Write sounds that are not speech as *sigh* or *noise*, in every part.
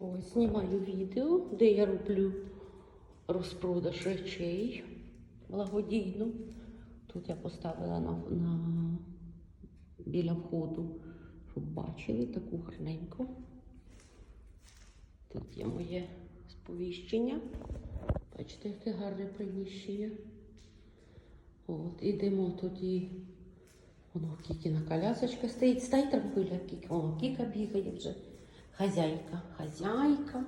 Ось знімаю відео, де я роблю розпродаж речей благодійно. Тут я поставила на, на біля входу, щоб бачили таку гарненьку. Тут є моє сповіщення. Бачите, яке гарне приміщення. От, ідемо тоді. Воно Кікіна колясочка стоїть. Стай там Кіка. Воно Кіка бігає вже. Хазяйка, хазяйка.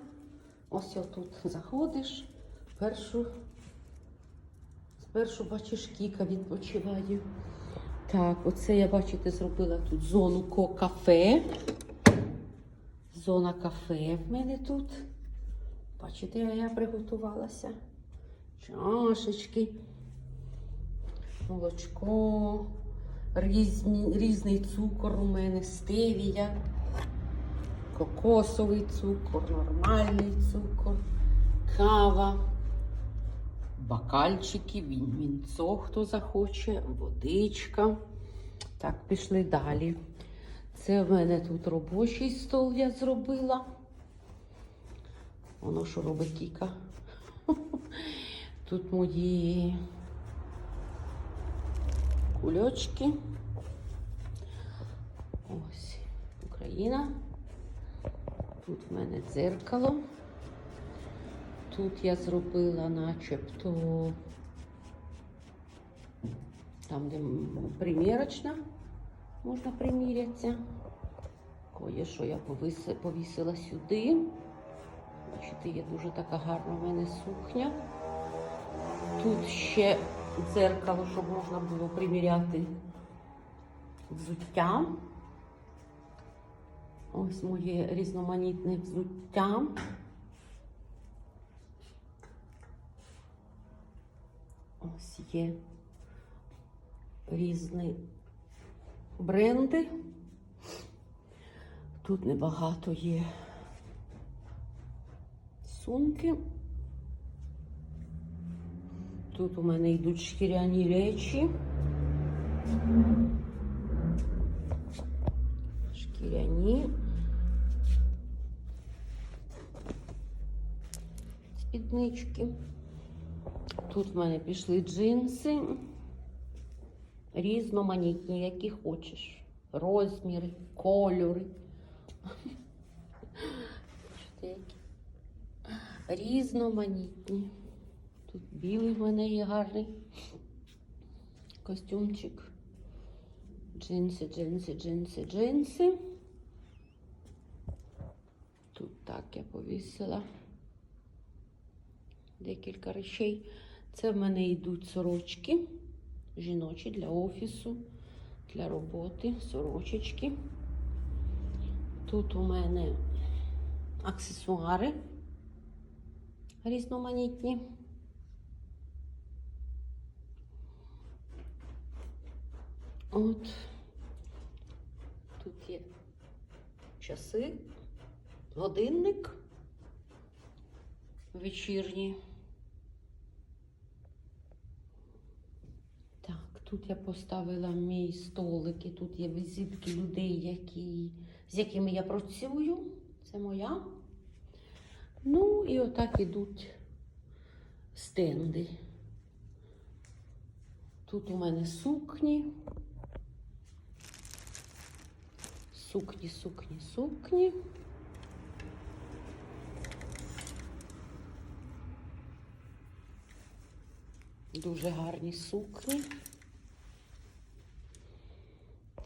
Ось отут заходиш. Першу, спершу бачиш Кіка відпочиває. Так, оце я, бачите, зробила тут зону ко-кафе. Зона кафе в мене тут. Бачите, я приготувалася. Чашечки, молочко, різні, різний цукор у мене, стевія, кокосовий цукор, нормальний цукор, кава, бакальчики, він- вінцо, хто захоче, водичка. Так, пішли далі. Це в мене тут робочий стол я зробила. Воно що робить Кіка. *laughs* Тут мої кульочки. Ось Україна. Тут в мене дзеркало. Тут я зробила начебто там, де примірочна, можна примірятися. Кое-що я повісила сюди. Бачите, є дуже така гарна в мене сукня. Тут ще дзеркало, щоб можна було приміряти взуття. Ось моє різноманітне взуття. Ось є різні бренди. Тут небагато є сумки. Тут у мене йдуть шкіряні речі. Шкіряні. Спіднички. Тут в мене пішли джинси. Різноманітні, які хочеш. Розміри, кольори. Різноманітні. Тут білий в мене є гарний костюмчик. Джинси, джинси, джинси, джинси. Тут так я повісила декілька речей. Це в мене йдуть сорочки жіночі для офісу, для роботи, сорочечки. Тут у мене аксесуари різноманітні. От тут є часи, годинник вечірній. Так, тут я поставила мій столик, і тут є візитки людей, які, з якими я працюю. Це моя. Ну, і отак ідуть стенди. Тут у мене сукні. Сукні, сукні, сукні. Дуже гарні сукні.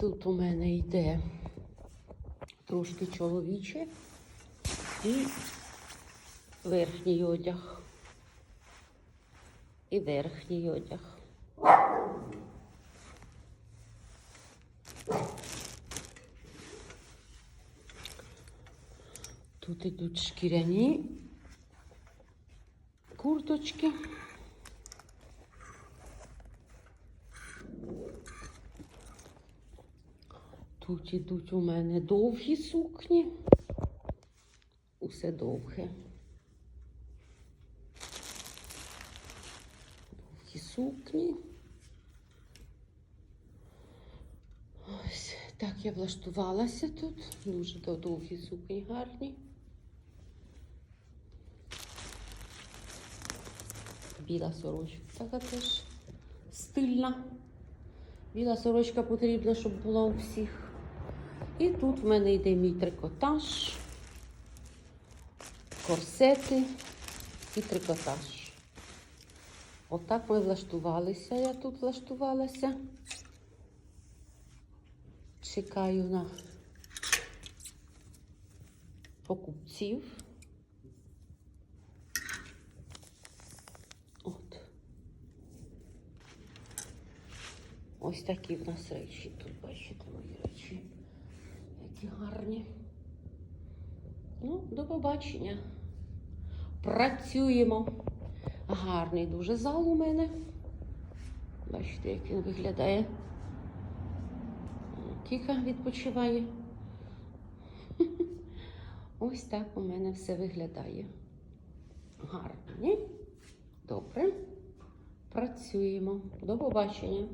Тут у мене йде трошки чоловіче і верхній одяг. І верхній одяг. Тут ідуть шкіряні курточки. Тут ідуть у мене довгі сукні. Усе довге. Довгі сукні. Ось так я влаштувалася тут. Дуже довгі сукні гарні. Біла сорочка. Така теж стильна. Біла сорочка потрібна, щоб була у всіх. І тут в мене йде мій трикотаж, корсети і трикотаж. Отак ми влаштувалися. Я тут влаштувалася. Чекаю на покупців. От. Ось такі в нас речі. Тут бачите мої речі. Які гарні. Ну, до побачення. Працюємо. Гарний дуже зал у мене. Бачите, як він виглядає. Кіка відпочиває. *laughs* Ось так у мене все виглядає. Гарно, ні? Добре. Працюємо. До побачення.